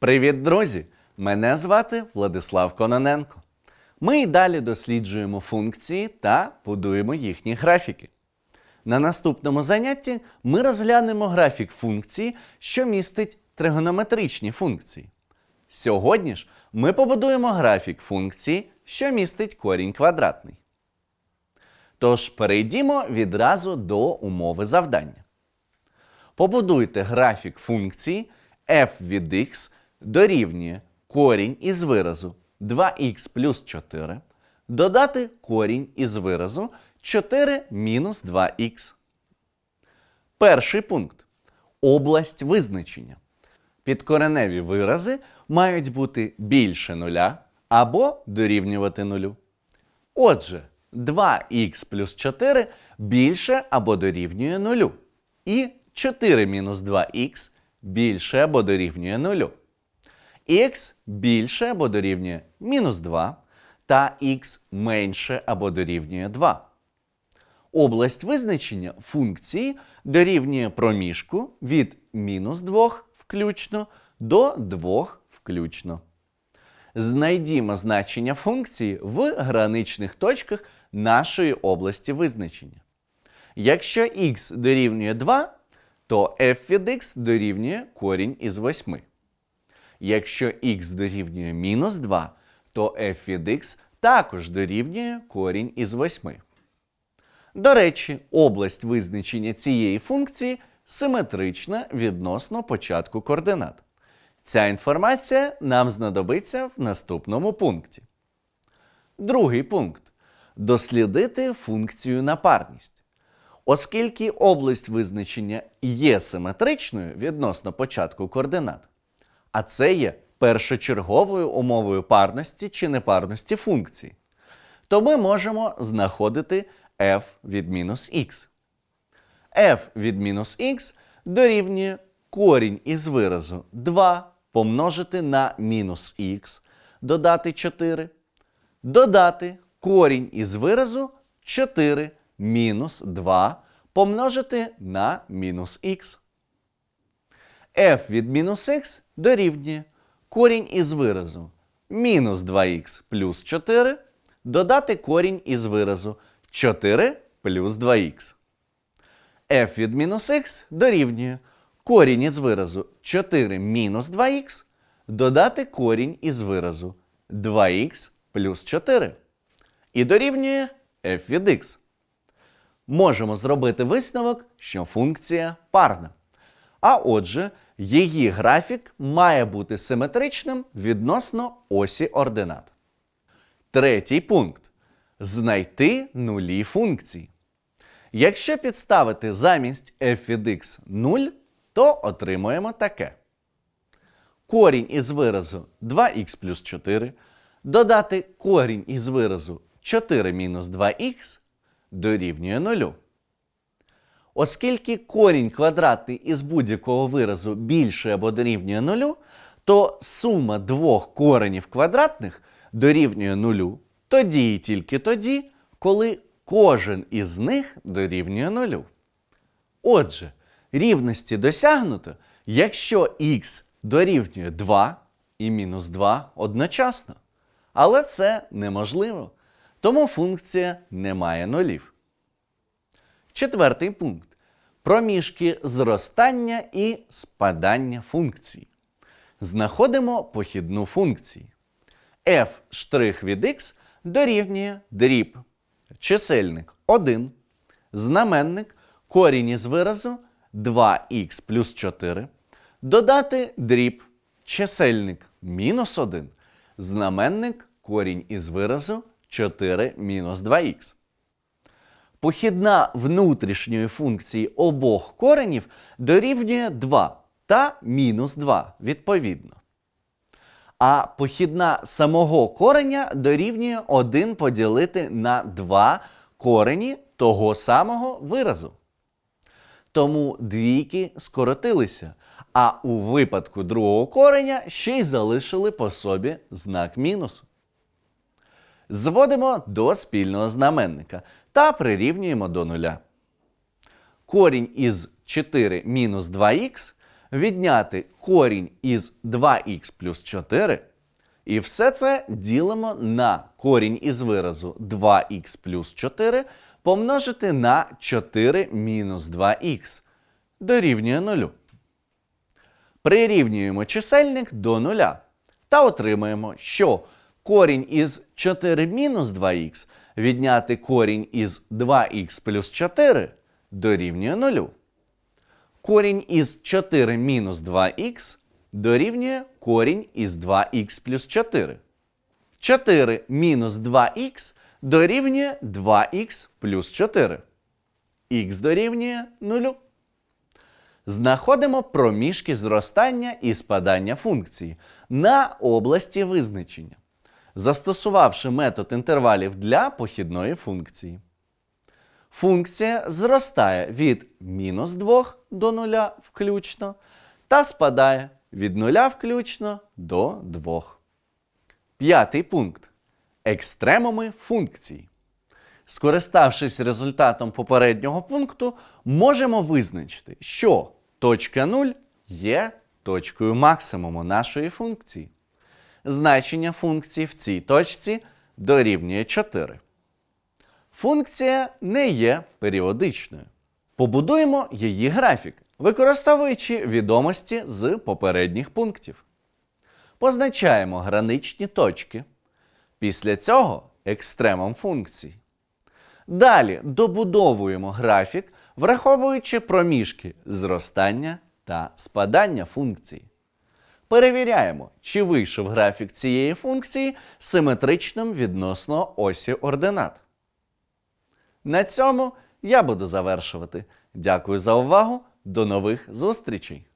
Привіт, друзі! Мене звати Владислав Кононенко. Ми й далі досліджуємо функції та будуємо їхні графіки. На наступному занятті ми розглянемо графік функції, що містить тригонометричні функції. Сьогодні ж ми побудуємо графік функції, що містить корінь квадратний. Тож перейдімо відразу до умови завдання. Побудуйте графік функції f від x дорівнює корінь із виразу 2х плюс 4, додати корінь із виразу 4 мінус 2х. Перший пункт. Область визначення. Підкореневі вирази мають бути більше нуля або дорівнювати нулю. Отже, 2х плюс 4 більше або дорівнює нулю. І 4 мінус 2х більше або дорівнює нулю. Х більше або дорівнює мінус 2 та х менше або дорівнює 2. Область визначення функції дорівнює проміжку від мінус 2 включно до 2 включно. Знайдімо значення функції в граничних точках нашої області визначення. Якщо х дорівнює 2, то f від x дорівнює корінь із 8. Якщо х дорівнює мінус 2, то f від x також дорівнює корінь із 8. До речі, область визначення цієї функції симетрична відносно початку координат. Ця інформація нам знадобиться в наступному пункті. Другий пункт. Дослідити функцію напарність. Оскільки область визначення є симетричною відносно початку координат, а це є першочерговою умовою парності чи непарності функції, то ми можемо знаходити f від мінус х. f від мінус х дорівнює корінь із виразу 2 помножити на мінус х, додати 4, додати корінь із виразу 4 мінус 2 помножити на мінус х. F від мінус х дорівнює корінь із виразу мінус 2х плюс 4 додати корінь із виразу 4 плюс 2х. f від мінус х дорівнює корінь із виразу 4 мінус 2х додати корінь із виразу 2х плюс 4. І дорівнює f від x. Можемо зробити висновок, що функція парна. А отже, її графік має бути симетричним відносно осі ординат. Третій пункт. Знайти нулі функції. Якщо підставити замість f від x 0, то отримуємо таке. Корінь із виразу 2х плюс 4 додати корінь із виразу 4 мінус 2х дорівнює 0. Оскільки корінь квадратний із будь-якого виразу більше або дорівнює 0, то сума двох коренів квадратних дорівнює 0 тоді і тільки тоді, коли кожен із них дорівнює 0. Отже, рівності досягнуто, якщо х дорівнює 2 і мінус 2 одночасно. Але це неможливо, тому функція не має нулів. Четвертий пункт. Проміжки зростання і спадання функцій. Знаходимо похідну функцію. f' від x дорівнює дріб. Чисельник 1. Знаменник корінь із виразу 2х плюс 4. Додати дріб. Чисельник мінус 1. Знаменник корінь із виразу 4 мінус 2х. Похідна внутрішньої функції обох коренів дорівнює 2 та мінус 2 відповідно. А похідна самого кореня дорівнює 1 поділити на 2 корені того самого виразу. Тому двійки скоротилися, а у випадку другого кореня ще й залишили по собі знак мінусу. Зводимо до спільного знаменника та прирівнюємо до нуля. Корінь із 4 мінус 2х відняти корінь із 2х плюс 4. І все це ділимо на корінь із виразу 2х плюс 4 помножити на 4 мінус 2х дорівнює 0. Прирівнюємо чисельник до нуля та отримаємо, що корінь із 4 мінус 2х відняти корінь із 2х плюс 4 дорівнює 0. Корінь із 4 мінус 2х дорівнює корінь із 2х плюс 4. 4 мінус 2х дорівнює 2х плюс 4. Х дорівнює 0. Знаходимо проміжки зростання і спадання функції на області визначення, застосувавши метод інтервалів для похідної функції. Функція зростає від мінус 2 до 0 включно та спадає від 0 включно до 2. П'ятий пункт. Екстремуми функції. Скориставшись результатом попереднього пункту, можемо визначити, що точка 0 є точкою максимуму нашої функції. Значення функції в цій точці дорівнює 4. Функція не є періодичною. Побудуємо її графік, використовуючи відомості з попередніх пунктів. Позначаємо граничні точки. Після цього екстремум функції. Далі добудовуємо графік, враховуючи проміжки зростання та спадання функції. Перевіряємо, чи вийшов графік цієї функції симетричним відносно осі ординат. На цьому я буду завершувати. Дякую за увагу. До нових зустрічей!